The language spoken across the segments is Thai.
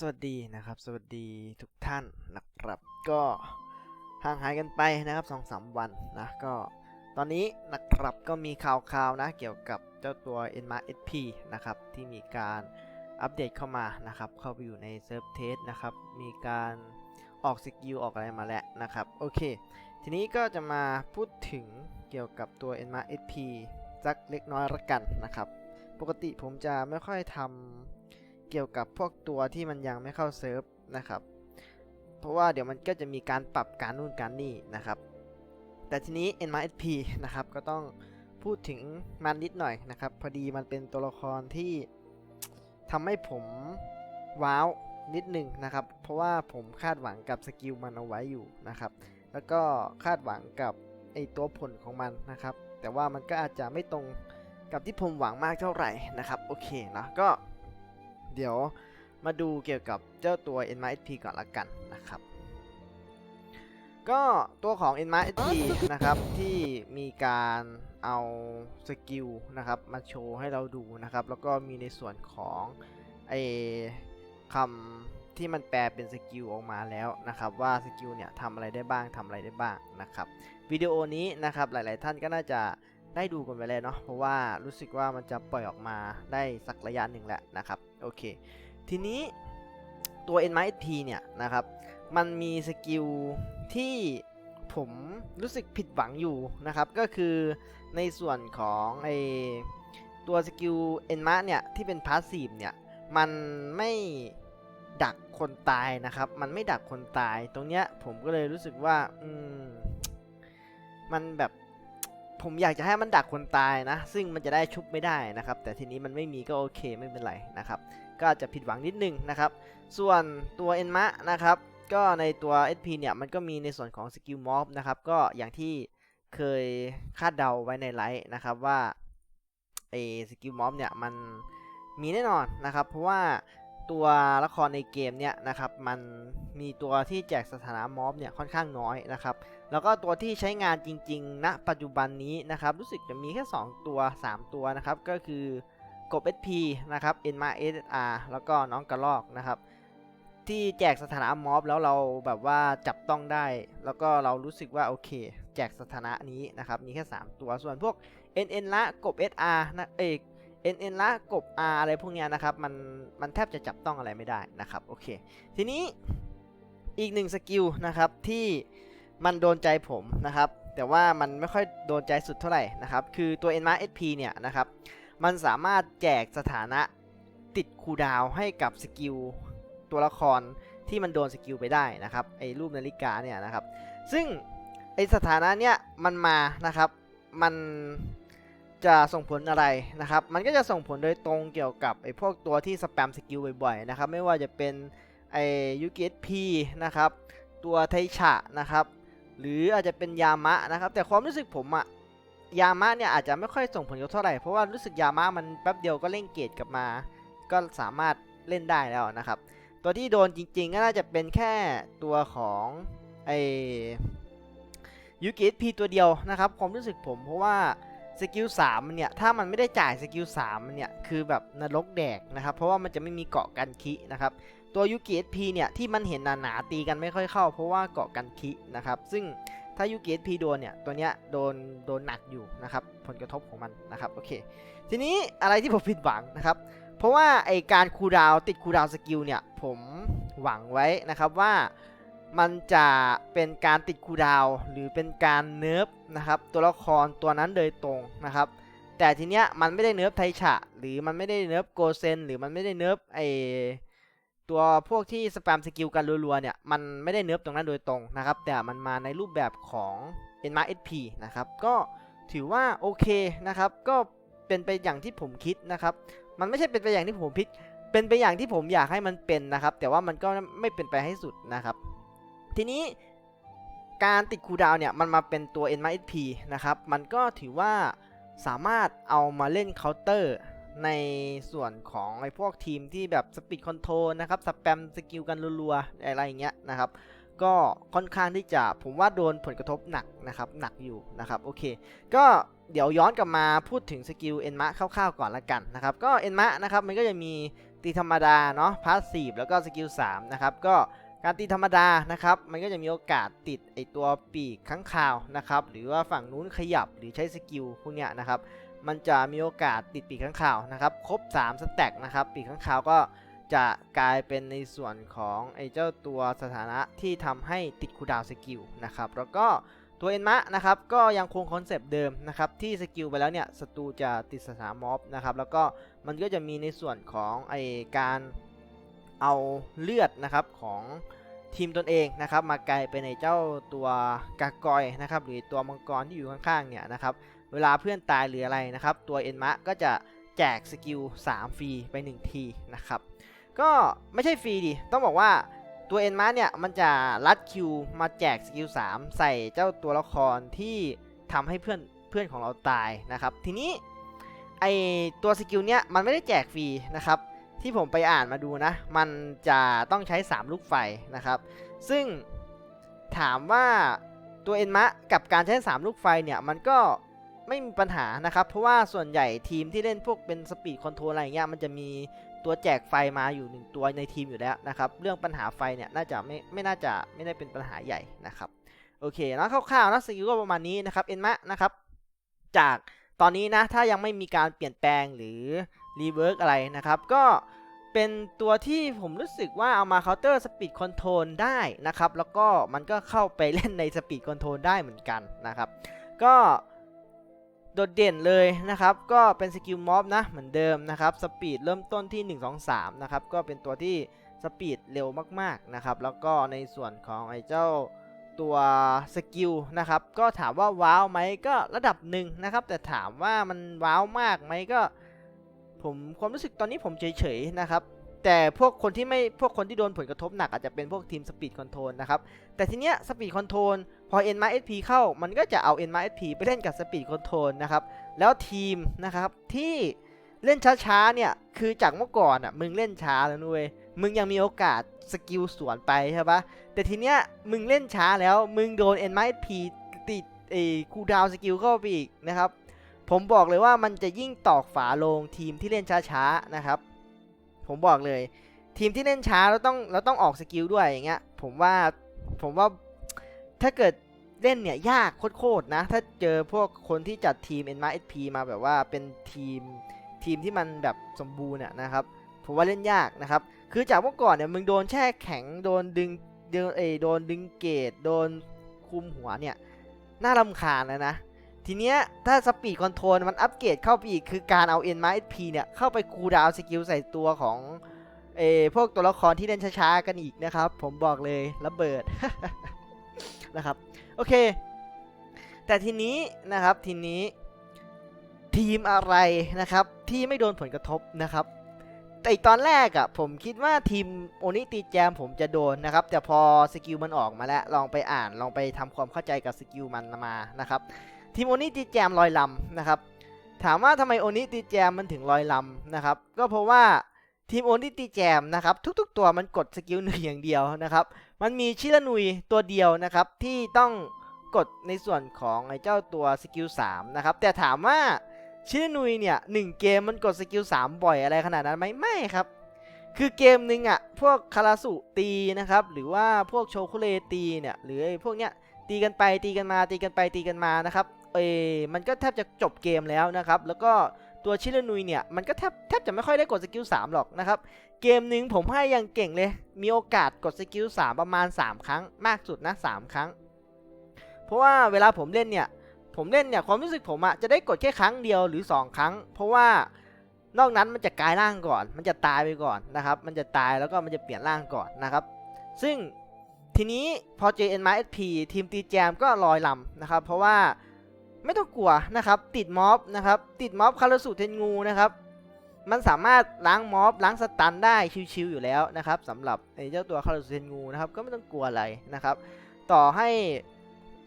สวัสดีนะครับ สวัสดีทุกท่านนะครับ ก็ห่างหายกันไปนะครับสองสามวันนะก็ตอนนี้นะครับก็มีข่าวๆนะเกี่ยวกับเจ้าตัว n m a SP นะครับที่มีการอัปเดตเข้ามานะครับเข้าไปอยู่ในเซิร์ฟเทสนะครับมีการออกสกิลออกอะไรมาแล้วนะครับโอเค ทีนี้ก็จะมาพูดถึงเกี่ยวกับตัว n m a SP สักเล็กน้อยละกันนะครับปกติผมจะไม่ค่อยทำ เกี่ยวกับพวกตัวที่มันยังไม่เข้าเซิร์ฟนะครับ เพราะว่าเดี๋ยวมันก็จะมีการปรับการนู่นการนี่นะครับ แต่ทีนี้ NMSP นะครับก็ต้องพูดถึงมันนิดหน่อยนะครับ พอดีมันเป็นตัวละครที่ทำให้ผมว้าวนิดหนึ่งนะครับ เพราะว่าผมคาดหวังกับสกิลมันเอาไว้อยู่นะครับ แล้วก็คาดหวังกับไอตัวผลของมันนะครับ แต่ว่ามันก็อาจจะไม่ตรงกับที่ผมหวังมากเท่าไหร่นะครับ โอเคนะก็ เดี๋ยวมาดูเกี่ยวกับเจ้าตัว n m s p ก่อนละกันนะครับ ก็ตัวของ n m s p นะครับที่มีการเอาสกิลนะครับมาโชว์ให้เราดูนะครับ แล้วก็มีในส่วนของไอคำที่มันแปลเป็นสกิลออกมาแล้วนะครับ ว่าสกิลเนี่ยทำอะไรได้บ้างทำอะไรได้บ้างนะครับวิดีโอนี้นะครับหลาย ๆ ท่านก็น่าจะได้ดูกันไปแล้วเนาะเพราะว่ารู้สึกว่ามันจะปล่อยออกมาได้สักระยะหนึ่งแล้วนะครับ โอเค ทีนี้ตัว n m s p เนี่ยนะครับ มันมีสกิลที่ผมรู้สึกผิดหวังอยู่นะครับ ก็คือในส่วนของไอตัวสกิล n m a เนี่ย ที่เป็นพาสซีฟเนี่ย มันไม่ดักคนตายนะครับ มันไม่ดักคนตายตรงเนี้ยผมก็เลยรู้สึกว่า อืม มันแบบ ผมอยากจะให้มันดักคนตายนะ ซึ่งมันจะได้ชุบไม่ได้นะครับ แต่ทีนี้มันไม่มีก็โอเคไม่เป็นไรนะครับ ก็จะผิดหวังนิดนึงนะครับ ส่วนตัว e n m a นะครับ ก็ในตัว SP เนี่ยมันก็มีในส่วนของสกิลมอฟนะครับ ก็อย่างที่เคยคาดเดาไว้ในไลฟ์นะครับว่าไอสกิลมอฟเนี่ยมันมีแน่นอนนะครับ เพราะว่าตัวละครในเกมเนี่ยนะครับมันมีตัวที่แจกสถานะมอฟเนี่ยค่อนข้างน้อยนะครับ แล้วก็ตัวที่ใช้งานจริงๆณปัจจุบันนี้นะครับ รู้สึกจะมีแค่ 2 ตัว 3 ตัวนะครับ ก็คือกบ SP นะครับ n m a SR แล้วก็น้องกระลอกนะครับ ที่แจกสถานะมอฟแล้วเราแบบว่าจับต้องได้ แล้วก็เรารู้สึกว่าโอเค แจกสถานะนี้นะครับ มีแค่ 3 ตัว ส่วนพวก NN ละกบ SR นะเอก NN ละกบ R อะไรพวกนี้นะครับ มันมันแทบจะจับต้องอะไรไม่ได้นะครับ โอเค ทีนี้อีกหนึ่งสกิลนะครับที่ มันโดนใจผมนะครับ แต่ว่ามันไม่ค่อยโดนใจสุดเท่าไหร่นะครับ คือตัว n m a SP เนี่ยนะครับ มันสามารถแจกสถานะติดคูดาวให้กับสกิลตัวละครที่มันโดนสกิลไปได้นะครับไอ้รูปนาฬิกาเนี่ยนะครับ ซึ่งไอ้สถานะเนี่ยมันมานะครับ มันจะส่งผลอะไรนะครับ มันก็จะส่งผลโดยตรงเกี่ยวกับไอ้พวกตัวที่สแปมสกิลบ่อยๆนะครับ ไม่ว่าจะเป็นไอ้ยูกิเอสพีนะครับ ตัวไทชะนะครับ หรืออาจจะเป็นยามะนะครับ แต่ความรู้สึกผมอะยามะเนี่ยอาจจะไม่ค่อยส่งผลกระทบเท่าไหร่ เพราะว่ารู้สึกยามะมันแป๊บเดียวก็เล่นเกตกลับมา ก็สามารถเล่นได้แล้วนะครับ ตัวที่โดนจริงๆก็น่าจะเป็นแค่ตัวของไอยูกิพีตัวเดียวนะครับ ความรู้สึกผมเพราะว่าสกิล3เนี่ยถ้ามันไม่ได้จ่ายสกิล3เนี่ยคือแบบนรกแดกนะครับ เพราะว่ามันจะไม่มีเกาะกันคินะครับ ตัวยูกิพีเนี่ยที่มันเห็นหนาๆตีกันไม่ค่อยเข้า เพราะว่าเกาะกันคินะครับ ซึ่งถ้ายูกิพีโดนเนี่ยตัวเนี้ยโดนโดนหนักอยู่นะครับผลกระทบของมันนะครับโอเค ทีนี้อะไรที่ผมผิดหวังนะครับ เพราะว่าไอการคูดาวติดคูดาวสกิลเนี่ยผมหวังไว้นะครับว่ามันจะเป็นการติดคูดาวหรือเป็นการเนิร์ฟนะครับตัวละครตัวนั้นโดยตรงนะครับ แต่ทีเนี้ยมันไม่ได้เนิร์ฟไทฉะหรือมันไม่ได้เนิร์ฟโกเซนหรือมันไม่ได้เนิร์ฟไอ ตัวพวกที่สแปมสกิลกันรัวๆเนี่ยมันไม่ได้เนิร์ฟตรงนั้นโดยตรงนะครับ แต่มันมาในรูปแบบของ n m a SP นะครับก็ถือว่าโอเคนะครับ ก็เป็นไปอย่างที่ผมคิดนะครับ มันไม่ใช่เป็นไปอย่างที่ผมพิด เป็นไปอย่างที่ผมอยากให้มันเป็นนะครับ แต่ว่ามันก็ไม่เป็นไปให้สุดนะครับ ทีนี้การติดคูดาวเนี่ยมันมาเป็นตัว n m a SP นะครับ มันก็ถือว่าสามารถเอามาเล่นเคาน์เตอร์ ในส่วนของไอ้พวกทีมที่แบบสปีดคอนโทรลนะครับสแปมสกิลกันรัวๆ อะไรอย่างเงี้ยนะครับ ก็ค่อนข้างที่จะผมว่าโดนผลกระทบหนักนะครับ หนักอยู่นะครับ โอเค ก็เดี๋ยวย้อนกลับมาพูดถึงสกิลเอ็นมะคร่าวๆก่อนละกันนะครับ ก็เอ็นมะนะครับมันก็จะมีตีธรรมดาเนาะพาสซีฟแล้วก็สกิล3นะครับก็การตีธรรมดานะครับมันก็จะมีโอกาสติดไอตัวปีกข้างคาวนะครับหรือว่าฝั่งนู้นขยับหรือใช้สกิลพวกเนี้ยนะครับ มันจะมีโอกาสติดปีกข้างคาวนะครับ ครบ 3 สแต็กนะครับ ปีกข้างคาวก็จะกลายเป็นในส่วนของไอ้เจ้าตัวสถานะที่ทำให้ติดคูดาวสกิลนะครับ แล้วก็ตัวเอ็นมะนะครับก็ยังคงคอนเซปต์เดิมนะครับที่สกิลไปแล้วเนี่ยศัตรูจะติดสถานม็อบนะครับแล้วก็มันก็จะมีในส่วนของไอการเอาเลือดนะครับของทีมตนเองนะครับมากลายเป็นในเจ้าตัวกากอยนะครับหรือตัวมังกรที่อยู่ข้างๆเนี่ยนะครับ เวลาเพื่อนตายหรืออะไรนะครับ ตัวเอ็นมะก็จะแจกสกิล3ฟรีไป 1 ทีนะครับ ก็ไม่ใช่ฟรีดิ ต้องบอกว่าตัวเอ็นมะเนี่ย มันจะลัดคิวมาแจกสกิล3ใส่เจ้าตัวละครที่ทำให้เพื่อนเพื่อนของเราตายนะครับ ทีนี้ไอตัวสกิลเนี้ยมันไม่ได้แจกฟรีนะครับ ที่ผมไปอ่านมาดูนะ มันจะต้องใช้ 3 ลูกไฟนะครับ ซึ่งถามว่าตัวเอ็นมะกับการใช้ 3 ลูกไฟเนี่ยมันก็ ไม่มีปัญหานะครับ เพราะว่าส่วนใหญ่ทีมที่เล่นพวกเป็นสปีดคอนโทรลอะไรเงี้ยมันจะมีตัวแจกไฟมาอยู่หนึ่งตัวในทีมอยู่แล้วนะครับ เรื่องปัญหาไฟเนี่ยน่าจะไม่ไม่น่าจะไม่ได้เป็นปัญหาใหญ่นะครับ โอเคแล้วคร่าวๆนะสกิลก็ประมาณนี้นะครับเอ็นมะนะครับ จากตอนนี้นะถ้ายังไม่มีการเปลี่ยนแปลงหรือรีเวิร์กอะไรนะครับ ก็เป็นตัวที่ผมรู้สึกว่าเอามาเคาน์เตอร์สปีดคอนโทรลได้นะครับ แล้วก็มันก็เข้าไปเล่นในสปีดคอนโทรลได้เหมือนกันนะครับ ก็ โดดเด่นเลยนะครับ ก็เป็นสกิลม็อบนะเหมือนเดิมนะครับสปีดเริ่มต้นที่ 1 2 3 นะครับ ก็เป็นตัวที่สปีดเร็วมากๆนะครับ แล้วก็ในส่วนของไอ้เจ้าตัวสกิลนะครับ ก็ถามว่าว้าวไหมก็ระดับหนึ่งนะครับ แต่ถามว่ามันว้าวมากไหมก็ ผมความรู้สึกตอนนี้ผมเฉยๆนะครับ แต่พวกคนที่ไม่พวกคนที่โดนผลกระทบหนักอาจจะเป็นพวกทีมสปีดคอนโทรลนะครับ แต่ทีเนี้ยสปีดคอนโทรล อ n m SP เข้ามันก็จะเอา n m SP ไปเล่นกับสปีดคอนโทรลนะครับ แล้วทีมนะครับที่เล่นช้าๆเนี่ยคือจากเมื่อก่อนอะมึงเล่นช้าแล้วนุ้ยมึงยังมีโอกาสสกิลสวนไปใช่ปะแต่ทีเนี้ยมึงเล่นช้าแล้วมึงโดน n m p ติดเอคูดาวสกิลเข้าไปอีกนะครับ ผมบอกเลยว่ามันจะยิ่งตอกฝาโลงทีมที่เล่นช้าๆนะครับ ผมบอกเลย ทีมที่เล่นช้าแล้วต้องเราต้องออกสกิลด้วยอย่างเงี้ยผมว่าผมว่าถ้าเกิด เล่นเนี่ยยากโคตรๆนะ ถ้าเจอพวกคนที่จัดทีม n m SP มาแบบว่าเป็นทีมทีมที่มันแบบสมบูรณ์อะนะครับผมว่าเล่นยากนะครับ คือจากเมื่อก่อนเนี่ยมึงโดนแช่แข็งโดนดึงโดนเอโดนดึงเกตโดนคุมหัวเนี่ยน่ารำคาญนะนะ ทีเนี้ยถ้าสปีดคอนโทรลมันอัปเกรดเข้าไปอีก คือการเอา n m SP เนี่ยเข้าไปคูลดาวสกิลใส่ตัวของเออพวกตัวละครที่เล่นช้าๆกันอีกนะครับ ผมบอกเลยระเบิดนะครับ โอเค แต่ทีนี้นะครับทีนี้ทีมอะไรนะครับที่ไม่โดนผลกระทบนะครับแต่อีกตอนแรกอะผมคิดว่าทีมโอนิตีแจมผมจะโดนนะครับ แต่พอสกิลมันออกมาแล้ว ลองไปอ่านลองไปทำความเข้าใจกับสกิลมันมานะครับ ทีมโอนิตีแจมลอยลำนะครับ ถามว่าทำไมโอนิตีแจมมันถึงลอยลำนะครับ ก็เพราะว่า ทีมโอนิตีแจมนะครับทุกๆ ตัวมันกดสกิลหนึ่งอย่างเดียวนะครับมันมีชิรานุยตัวเดียวนะครับที่ต้องกดในส่วนของไอ้เจ้าตัวสกิล3นะครับแต่ถามว่าชิรานุยเนี่ยหนึ่งเกมมันกดสกิล3บ่อยอะไรขนาดนั้นไหมไม่ครับ คือเกมหนึ่งอะพวกคาราสุตีนะครับหรือว่าพวกโชคุเลตีเนี่ยหรือไอ้พวกเนี้ยตีกันไปตีกันมาตีกันไปตีกันมานะครับเออมันก็แทบจะจบเกมแล้วนะครับ แล้วก็ ตัวชิรานุยเนี่ย มันก็แทบแทบจะไม่ค่อยได้กดสกิล3หรอกนะครับ เกมหนึ่งผมให้ยังเก่งเลย มีโอกาสกดสกิล3ประมาณ 3 ครั้ง มากสุดนะ 3 ครั้ง เพราะว่าเวลาผมเล่นเนี่ย ผมเล่นเนี่ยความรู้สึกผมอะจะได้กดแค่ครั้งเดียวหรือ 2 ครั้ง เพราะว่านอกนั้นมันจะกลายร่างก่อน มันจะตายไปก่อนนะครับ มันจะตายแล้วก็มันจะเปลี่ยนร่างก่อนนะครับ ซึ่งทีนี้พอเจอ n m SP ทีมตีแจมก็ลอยลำนะครับ เพราะว่า ไม่ต้องกลัวนะครับ ติดม็อบนะครับ ติดม็อบคาราสุเทนงูนะครับ มันสามารถล้างม็อบล้างสตันได้ชิวๆอยู่แล้วนะครับสำหรับไอ้เจ้าตัวคาราสุเทนงูนะครับ ก็ไม่ต้องกลัวอะไรนะครับ ต่อให้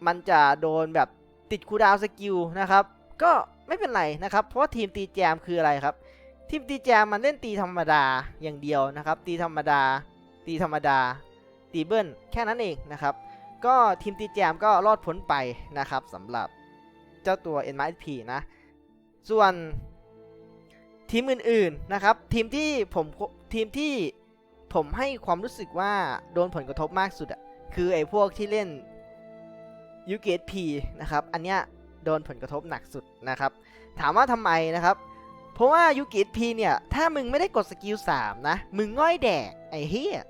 มันจะโดนแบบติดคูดาวสกิลนะครับ ก็ไม่เป็นไรนะครับ เพราะว่าทีมตีแจมคืออะไรครับ ทีมตีแจมมันเล่นตีธรรมดาอย่างเดียวนะครับ ตีธรรมดา ตีธรรมดา ตีเบิ้ลแค่นั้นเองนะครับ ก็ทีมตีแจมก็รอดพ้นไปนะครับสำหรับ จ้าตัว n m s p นะ ส่วนทีมอื่นๆนะครับ ทีมที่ผมทีมที่ผมให้ความรู้สึกว่าโดนผลกระทบมากสุดอะคือไอ้พวกที่เล่นยูเกตพีนะครับ อันเนี้ยโดนผลกระทบหนักสุดนะครับ ถามว่าทำไมนะครับ เพราะว่ายูกิพีเนี่ย ถ้ามึงไม่ได้กดสกิล3นะ มึงง่อยแดก ไอ้เฮีย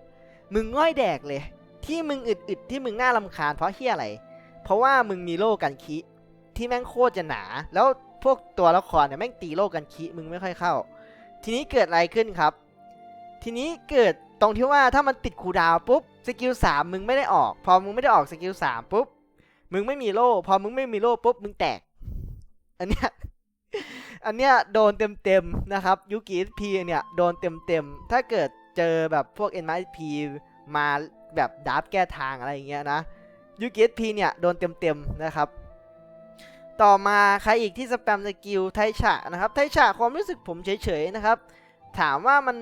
มึงง่อยแดกเลย ที่มึงอึดๆที่มึงน่าลำคาญเพราะเฮียอะไร เพราะว่ามึงมีโล่กันคิ ที่แม่งโคตรจะหนา แล้วพวกตัวละครเนี่ยแม่งตีโล่กันคิมึงไม่ค่อยเข้า ทีนี้เกิดอะไรขึ้นครับ ทีนี้เกิดตรงที่ว่าถ้ามันติดคูดาวปุ๊บสกิล3มึงไม่ได้ออก พอมึงไม่ได้ออกสกิล3ปุ๊บมึงไม่มีโล่พอมึงไม่มีโล่ปุ๊บมึงแตก อันเนี้ยอันเนี้ยโดนเต็มๆนะครับยูกิพีเนี่ยโดนเต็มๆถ้าเกิดเจอแบบพวก n m p มาแบบดับแก้ทางอะไรอย่างเงี้ยนะยูกิพีเนี่ยโดนเต็มๆนะครับ ต่อมาใครอีกที่สแปมสกิลไทชะนะครับ ไทชะความรู้สึกผมเฉยๆนะครับ ถามว่ามัน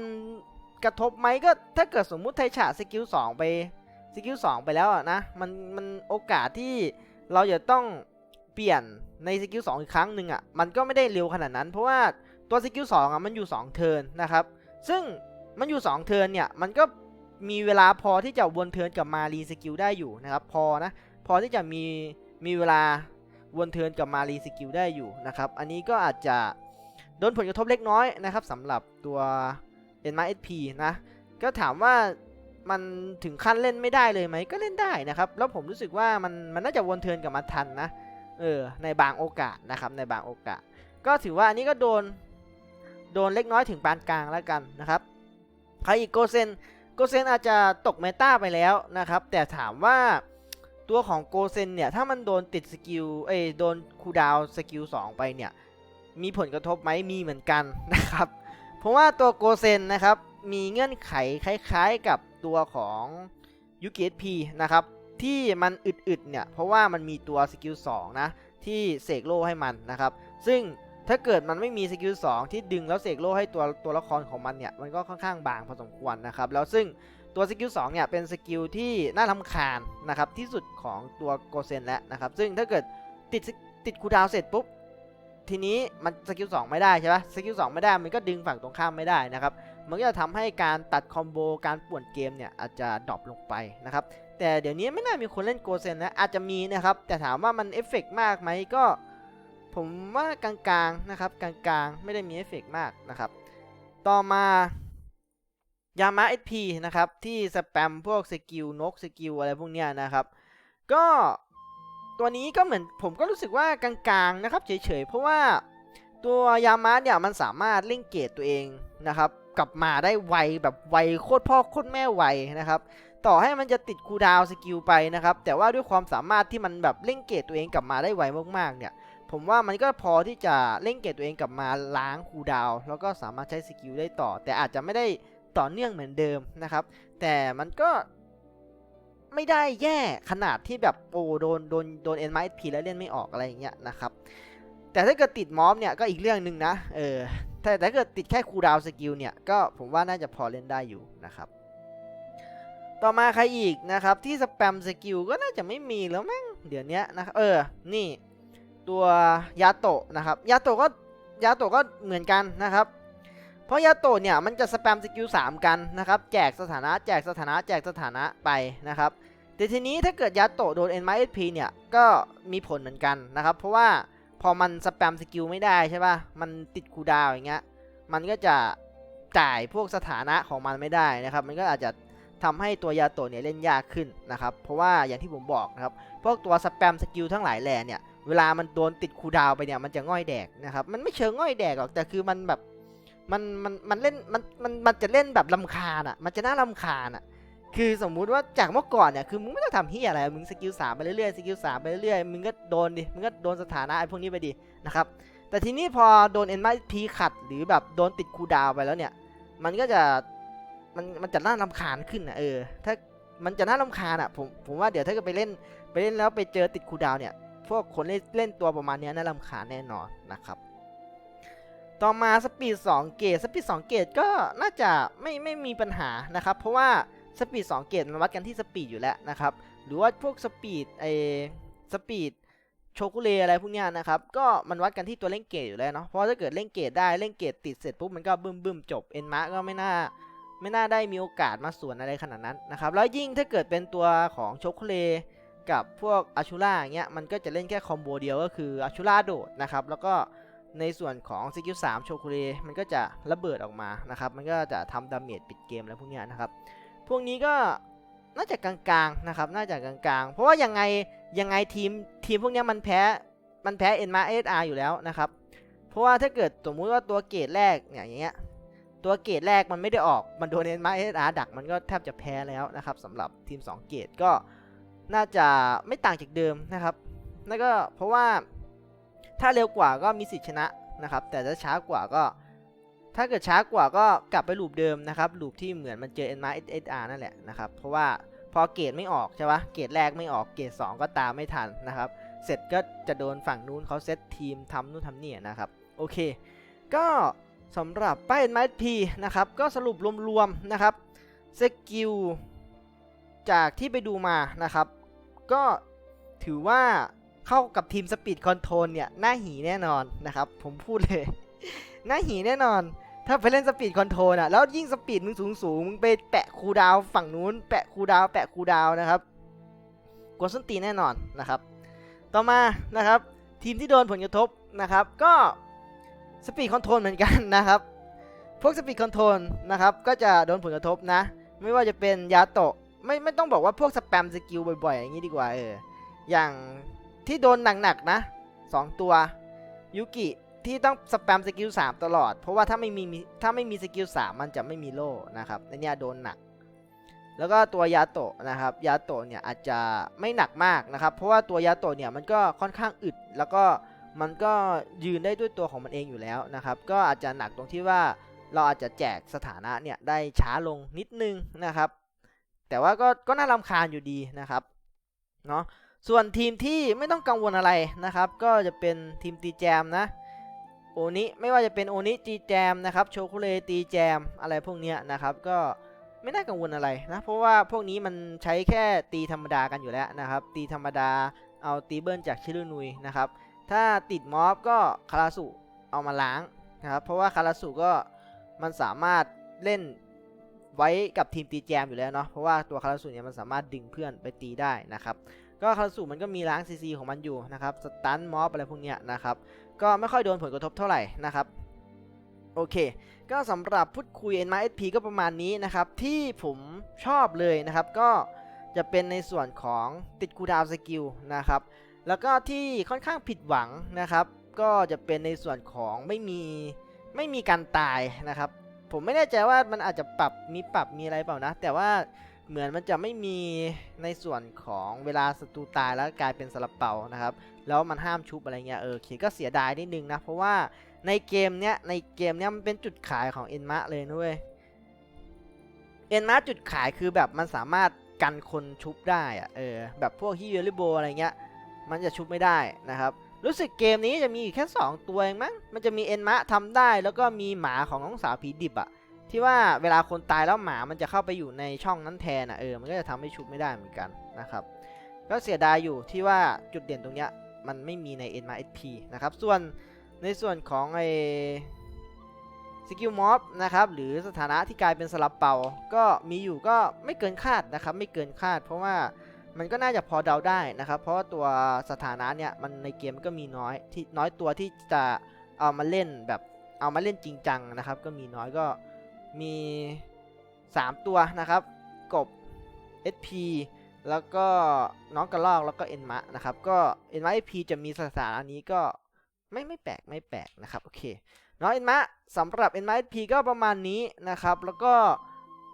กระทบไหมก็ถ้าเกิดสมมุติไทชะสกิล2ไปสกิล2ไปแล้วนะมันมันโอกาสที่เราจะต้องเปลี่ยนในสกิล2อีกครั้งหนึ่งอะมันก็ไม่ได้เร็วขนาดนั้น เพราะว่าตัวสกิล2อะมันอยู่ 2 เทิร์นนะครับ ซึ่งมันอยู่ 2 เทิร์นเนี่ยมันก็มีเวลาพอที่จะวนเทิร์นกับมารีสกิลได้อยู่นะครับ พอนะพอที่จะมีมีเวลา วนเทิร์นกับมารีสกิลได้อยู่นะครับ อันนี้ก็อาจจะโดนผลกระทบเล็กน้อยนะครับสำหรับตัว n m s p นะ ก็ถามว่ามันถึงขั้นเล่นไม่ได้เลยไหมก็เล่นได้นะครับ แล้วผมรู้สึกว่ามันมันน่าจะวนเทิร์นกับมาทันนะเออในบางโอกาสนะครับในบางโอกาส ก็ถือว่าอันนี้ก็โดนโดนเล็กน้อยถึงปานกลางแล้วกันนะครับใครอีกโกเซนโกเซนอาจจะตกเมตาไปแล้วนะครับ แต่ถามว่า ตัวของโกเซนเนี่ย ถ้ามันโดนติดสกิล เอ้ยโดนคูดาวสกิล2ไปเนี่ย มีผลกระทบไหมมีเหมือนกันนะครับ เพราะว่าตัวโกเซนนะครับ มีเงื่อนไขคล้ายๆกับตัวของยูกิเอพีนะครับ ที่มันอึดๆเนี่ย เพราะว่ามันมีตัวสกิล2นะ ที่เสกโล่ให้มันนะครับ ซึ่งถ้าเกิดมันไม่มีสกิล2ที่ดึงแล้วเสกโล่ให้ตัวตัวละครของมันเนี่ย มันก็ค่อนข้างบางพอสมควรนะครับ แล้วซึ่ง ตัวสกิล2เนี่ยเป็นสกิลที่น่าทำคาญนะครับที่สุดของตัวโกเซนแล้วนะครับ ซึ่งถ้าเกิดติดติดคูดาวเสร็จปุ๊บทีนี้มันสกิล2ไม่ได้ใช่ปะสกิล2ไม่ได้มันก็ดึงฝั่งตรงข้ามไม่ได้นะครับมันก็จะทำให้การตัดคอมโบการป่วนเกมเนี่ยอาจจะดรอปลงไปนะครับแต่เดี๋ยวนี้ไม่น่ามีคนเล่นโกเซนนะอาจจะมีนะครับแต่ถามว่ามันเอฟเฟกมากไหมก็ ผมว่ากลางๆนะครับกลางๆ ไม่ได้มีเอฟเฟกมากนะครับต่อมา ยามาเอพีนะครับที่สแปมพวกสกิลนกสกิลอะไรพวกเนี้ยนะครับ ก็ตัวนี้ก็เหมือนผมก็รู้สึกว่ากลางๆนะครับเฉยๆเพราะว่าตัวยามาเนี่ยมันสามารถเล่งเกตตัวเองนะครับ กลับมาได้ไวแบบไวโคตรพ่อโคตรแม่ไวนะครับ ต่อให้มันจะติดคูดาวสกิลไปนะครับ แต่ว่าด้วยความสามารถที่มันแบบเล่งเกตตัวเองกลับมาได้ไวมากๆเนี่ยผมว่ามันก็พอที่จะเล่งเกตตัวเองกลับมาล้างคูดาวแล้วก็สามารถใช้สกิลได้ต่อ แต่อาจจะไม่ได้ ต่อเนื่องเหมือนเดิมนะครับ แต่มันก็ไม่ได้แย่ขนาดที่แบบโอ้โดนโดนโดนเอ็นไมพีแล้วเล่นไม่ออกอะไรอย่างเงี้ยนะครับ แต่ถ้าเกิดติดมอฟเนี่ยก็อีกเรื่องหนึ่งนะเออแต่ถ้าเกิดติดแค่คูลดาวสกิลเนี่ยก็ผมว่าน่าจะพอเล่นได้อยู่นะครับต่อมาใครอีกนะครับที่สแปมสกิลก็น่าจะไม่มีแล้วมั้งเดี๋ยวนี้นะครับเออนี่ตัวยาโตะนะครับยาโตะก็ยาโตะก็เหมือนกันนะครับ เพราะยาโตะเนี่ยมันจะสแปมสกิล3กันนะครับแจกสถานะแจกสถานะแจกสถานะไปนะครับแต่ทีนี้ถ้าเกิดยาโตะโดน n m s p เนี่ยก็มีผลเหมือนกันนะครับเพราะว่าพอมันสแปมสกิลไม่ได้ใช่ป่ะมันติดคูดาวอย่างเงี้ยมันก็จะจ่ายพวกสถานะของมันไม่ได้นะครับมันก็อาจจะทำให้ตัวยาโตะเนี่ยเล่นยากขึ้นนะครับเพราะว่าอย่างที่ผมบอกนะครับพวกตัวสแปมสกิลทั้งหลายแหล่เนี่ยเวลามันโดนติดคูดาวไปเนี่ยมันจะง่อยแดกนะครับมันไม่เชิงง่อยแดกหรอกแต่คือมันแบบ มันมันมันเล่นมันมันมันจะเล่นแบบลำคาญอะ มันจะน่าลำคาญอะ คือสมมุติว่าจากเมื่อก่อนเนี่ยคือมึงไม่ต้องทำเฮียอะไร มึงสกิลสามไปเรื่อยๆสกิลสามไปเรื่อยๆมึงก็โดนดิ มึงก็โดนสถานะไอ้พวกนี้ไปดินะครับ แต่ทีนี้พอโดนเอ็นไมพีขัดหรือแบบโดนติดคูดาวไปแล้วเนี่ย มันก็จะมันมันจะน่าลำคาญขึ้นอะเออ ถ้ามันจะน่าลำคาญอะผมผมว่าเดี๋ยวถ้าเกิดไปเล่นไปเล่นแล้วไปเจอติดคูดาวเนี่ยพวกคนเล่นเล่นตัวประมาณนี้น่าลำคาญแน่นอนนะครับ ต่อมาสปีด2เกตสปีด2เกตก็น่าจะไม่ไม่มีปัญหานะครับ เพราะว่าสปีด2เกตมันวัดกันที่สปีดอยู่แล้วนะครับ หรือว่าพวกสปีดไอสปีดโชกุเลอะไรพวกนี้นะครับ ก็มันวัดกันที่ตัวเล่นเกตอยู่แล้วเนาะ เพราะถ้าเกิดเล่นเกตได้เล่นเกตติดเสร็จปุ๊บมันก็บึ้มบึ้มจบเอ็นมาก็ไม่น่าไม่น่าได้มีโอกาสมาสวนอะไรขนาดนั้นนะครับ แล้วยิ่งถ้าเกิดเป็นตัวของโชคเลกับพวกอาชูล่าเงี้ยมันก็จะเล่นแค่คอมโบเดียวก็คืออาชูล่าโดดนะครับแล้วก็ ในส่วนของสกิล3โชคุเรมันก็จะระเบิดออกมานะครับ มันก็จะทำดาเมจปิดเกมอะไรพวกนี้นะครับ พวกนี้ก็น่าจะกลางๆนะครับ น่าจะกลางๆ เพราะว่ายังไงยังไงทีมทีมพวกนี้มันแพ้มันแพ้เอ็นมาเอสอาร์อยู่แล้วนะครับ เพราะว่าถ้าเกิดสมมุติว่าตัวเกรดแรกเนี่ยอย่างเงี้ยตัวเกรดแรกมันไม่ได้ออกมันโดนเอ็นมาเอสอาร์ดักมันก็แทบจะแพ้แล้วนะครับสำหรับทีม 2 เกรดก็น่าจะไม่ต่างจากเดิมนะครับนั่นก็เพราะว่า ถ้าเร็วกว่าก็มีสิทธิชนะนะครับ แต่ถ้าช้ากว่าก็ ถ้าเกิดช้ากว่าก็กลับไปลูปเดิมนะครับลูปที่เหมือนมันเจอ n m s r นั่นแหละนะครับ เพราะว่าพอเกรดไม่ออกใช่ปะเกรดแรกไม่ออกเกรด2 ก็ตามไม่ทันนะครับ เสร็จก็จะโดนฝั่งนู้นเขาเซตทีมทำนู่นทำนี่นะครับ โอเค ก็สำหรับป้าย n m s p นะครับ ก็สรุปรวมๆนะครับสกิลจากที่ไปดูมานะครับ ก็ถือว่า เข้ากับทีมสปีดคอนโทรลเนี่ยหน่าหีแน่นอนนะครับ ผมพูดเลย หน่าหีแน่นอน ถ้าไปเล่นสปีดคอนโทรลอะแล้วยิ่งสปีดมึงสูงสูงมึงไปแปะคูดาวฝั่งนู้นแปะคูดาวแปะคูดาวนะครับกดส้นตีแน่นอนนะครับ ต่อมานะครับ ทีมที่โดนผลกระทบนะครับ ก็สปีดคอนโทรลเหมือนกันนะครับ พวกสปีดคอนโทรลนะครับ ก็จะโดนผลกระทบนะ ไม่ว่าจะเป็นยาโตะไม่ไม่ต้องบอกว่าพวกสแปมสกิลบ่อยๆ อย่างนี้ดีกว่าเอออย่าง ที่โดนหนักๆนะสองตัวยูกิที่ต้องสแปมสกิล3ตลอด เพราะว่าถ้าไม่มีถ้าไม่มีสกิล3มันจะไม่มีโล่นะครับอันนี้โดนหนัก แล้วก็ตัวยาโตะนะครับยาโตะเนี่ยอาจจะไม่หนักมากนะครับ เพราะว่าตัวยาโตะเนี่ยมันก็ค่อนข้างอึด แล้วก็มันก็ยืนได้ด้วยตัวของมันเองอยู่แล้วนะครับ ก็อาจจะหนักตรงที่ว่าเราอาจจะแจกสถานะเนี่ยได้ช้าลงนิดนึงนะครับ แต่ว่าก็ก็น่ารำคาญอยู่ดีนะครับเนาะ ส่วนทีมที่ไม่ต้องกังวลอะไรนะครับ ก็จะเป็นทีมตีแจมนะโอนิไม่ว่าจะเป็นโอนิตีแจมนะครับโชคุเลตีแจมอะไรพวกเนี้ยนะครับ ก็ไม่น่ากังวลอะไรนะเพราะว่าพวกนี้มันใช้แค่ตีธรรมดากันอยู่แล้วนะครับ ตีธรรมดาเอาตีเบิลจากชิรุนุยนะครับ ถ้าติดม็อบก็คาราสุเอามาล้างนะครับ เพราะว่าคาราสุก็มันสามารถเล่นไว้กับทีมตีแจมอยู่แล้วเนาะเพราะว่าตัวคาราสุเนี่ยมันสามารถดึงเพื่อนไปตีได้นะครับ ก็คาราสุมันก็มีล้างซีซีของมันอยู่นะครับสตันม็อบอะไรพวกเนี้ยนะครับก็ไม่ค่อยโดนผลกระทบเท่าไหร่นะครับโอเค ก็สำหรับพูดคุย n m s p ก็ประมาณนี้นะครับ ที่ผมชอบเลยนะครับ ก็จะเป็นในส่วนของติดคูดาวสกิลนะครับ แล้วก็ที่ค่อนข้างผิดหวังนะครับ ก็จะเป็นในส่วนของไม่มีไม่มีการตายนะครับ ผมไม่แน่ใจว่ามันอาจจะปรับมีปรับมีอะไรเปล่านะ แต่ว่า เหมือนมันจะไม่มีในส่วนของเวลาศัตรูตายแล้วกลายเป็นสลับเป่านะครับ แล้วมันห้ามชุบอะไรเงี้ยเออโอเคก็เสียดายนิดนึงนะ เพราะว่าในเกมเนี้ยในเกมเนี้ยมันเป็นจุดขายของเอ็นมะเลยนะเว้ยเอ็นมะจุดขายคือแบบมันสามารถกันคนชุบได้อะเออแบบพวกฮิเอริโบอะไรเงี้ยมันจะชุบไม่ได้นะครับ รู้สึกเกมนี้จะมีอยู่แค่ 2 ตัวเองมั้งมันจะมีเอ็นมะทำได้แล้วก็มีหมาของน้องสาวผีดิบอะ ที่ว่าเวลาคนตายแล้วหมามันจะเข้าไปอยู่ในช่องนั้นแทนอะเออมันก็จะทำให้ชุบไม่ได้เหมือนกันนะครับ ก็เสียดายอยู่ที่ว่าจุดเด่นตรงเนี้ยมันไม่มีใน n m s p นะครับ ส่วนในส่วนของไอสกิลม็อบนะครับหรือสถานะที่กลายเป็นสลับเป่า ก็มีอยู่ก็ไม่เกินคาดนะครับ ไม่เกินคาด เพราะว่ามันก็น่าจะพอเดาได้นะครับ เพราะว่าตัวสถานะเนี่ยมันในเกมก็มีน้อยที่น้อยตัวที่จะเอามาเล่นแบบเอามาเล่นจริงจังนะครับ ก็มีน้อยก็ มี 3 ตัวนะครับ กบ SP แล้วก็น้องกระลอกแล้วก็เอ็นมะนะครับ ก็เอ็นมะ SP จะมีสถานะนี้ก็ไม่ไม่แปลกไม่แปลกนะครับโอเคน้องเอ็นมะสำหรับเอ็นมะ SP ก็ประมาณนี้นะครับ แล้วก็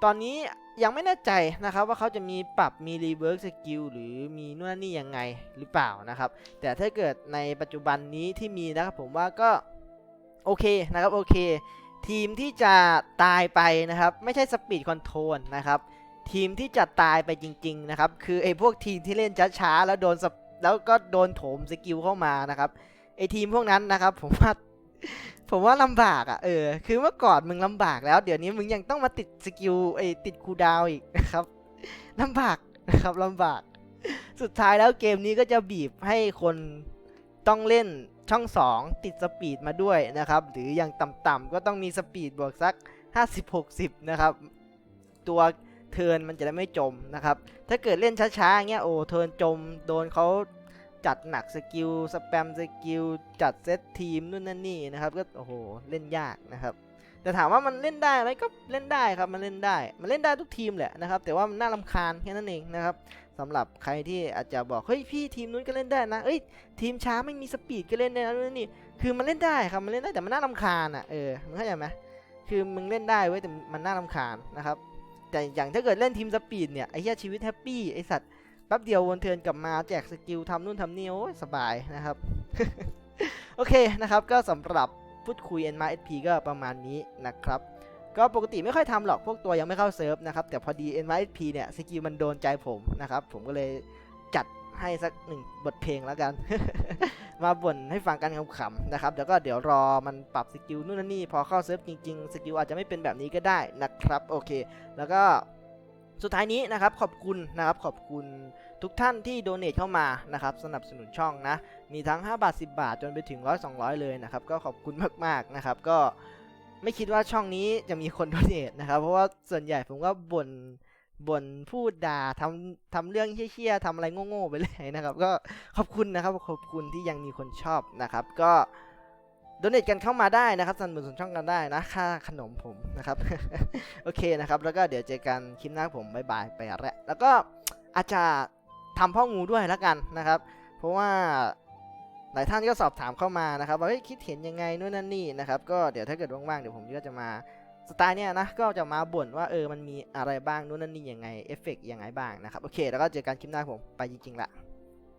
ตอนนี้ยังไม่แน่ใจนะครับว่าเขาจะมีปรับมีรีเวิร์กสกิลหรือมีนู่นนี่ยังไงหรือเปล่านะครับ แต่ถ้าเกิดในปัจจุบันนี้ที่มีนะครับผมว่าก็โอเคนะครับโอเค ทีมที่จะตายไปนะครับ ไม่ใช่สปีดคอนโทรลนะครับ ทีมที่จะตายไปจริง ๆ นะครับ คือไอ้พวกทีมที่เล่นช้าๆแล้วโดนแล้วก็โดนโถมสกิลเข้ามานะครับไอ้ทีมพวกนั้นนะครับ ผมว่าผมว่าลำบากอะเออคือเมื่อก่อนมึงลำบากแล้ว เดี๋ยวนี้มึงยังต้องมาติดสกิลไอ้ติดคูดาวอีกนะครับลำบากนะครับลำบาก สุดท้ายแล้วเกมนี้ก็จะบีบให้คน ต้องเล่นช่อง 2 ติดสปีดมาด้วยนะครับ หรืออย่างต่ำๆก็ต้องมีสปีดบวกสัก 50-60 นะครับ ตัวเทิร์นมันจะได้ไม่จมนะครับ ถ้าเกิดเล่นช้าๆเงี้ยโอ้เทิร์นจมโดนเขาจัดหนักสกิลสแปมสกิลจัดเซตทีมนู่นนั่นนี่นะครับก็โอ้โหเล่นยากนะครับแต่ถามว่ามันเล่นได้ไหมก็เล่นได้ครับมันเล่นได้ มันเล่นได้ทุกทีมแหละนะครับ แต่ว่ามันน่ารำคาญแค่นั้นเองนะครับ สำหรับใครที่อาจจะบอกเฮ้ยพี่ทีมนู้นก็เล่นได้นะเอ้ยทีมช้าไม่มีสปีดก็เล่นได้นะนู่นนี่คือมันเล่นได้ครับมันเล่นได้แต่มันน่ารำคาญอะเออมึงเข้าใจไหมคือมึงเล่นได้เว้ยแต่มันน่ารำคาญนะครับแต่อย่างถ้าเกิดเล่นทีมสปีดเนี่ยไอ้เหี้ยชีวิตแฮปปี้ไอ้สัตว์แป๊บเดียววนเทิร์นกลับมาแจกสกิลทำนู่นทำนี่โอ้ยสบายนะครับโอเคนะครับก็สำหรับพูดคุย n m a SP ก็ประมาณนี้นะครับ ก็ปกติไม่ค่อยทำหรอกพวกตัวยังไม่เข้าเซิร์ฟนะครับ แต่พอดี n m a SP เนี่ยสกิลมันโดนใจผมนะครับ ผมก็เลยจัดให้สักหนึ่งบทเพลงแล้วกัน มาบ่นให้ฟังกันขำๆนะครับเดี๋ยวก็เดี๋ยวรอมันปรับสกิลนู่นนี่พอเข้าเซิร์ฟจริงๆ สกิลอาจจะไม่เป็นแบบนี้ก็ได้นะครับ โอเค แล้วก็สุดท้ายนี้นะครับขอบคุณนะครับขอบคุณทุกท่านที่โดเน a เข้ามานะครับสนับสนุนช่องนะ มีทั้ง 5 บาท 10 บาทจนไปถึง 100 200 เลยนะครับ ก็ขอบคุณมากๆนะครับ ก็ ไม่คิดว่าช่องนี้จะมีคนโดเน a นะครับ เพราะว่าส่วนใหญ่ผมก็บ่นบ่นพูดด่าทำทำเรื่องเชี่ยๆทำอะไรโง่ๆไปเลยนะครับ ก็ขอบคุณนะครับขอบคุณที่ยังมีคนชอบนะครับ ก็โดเน a กันเข้ามาได้นะครับสนับสนุนช่องกันได้นะค่าขนมผมนะครับ โอเคนะครับ แล้วก็เดี๋ยวเจอกันคลิปหน้าผมบายบายไปแล้วแล้วก็อาจจะทำพ่องูด้วยแล้วกันนะครับ เพราะว่า หลายท่านก็สอบถามเข้ามานะครับว่าเฮ้ยคิดเห็นยังไงนู่นนั่นนี่นะครับก็เดี๋ยวถ้าเกิดว่างๆเดี๋ยวผมก็จะมาสไตล์เนี้ยนะก็จะมาบ่นว่าเออมันมีอะไรบ้างนู่นนั่นนี่ยังไงเอฟเฟกต์ยังไงบ้างนะครับโอเค แล้วก็เจอกันคลิปหน้าผมไปจริงๆละ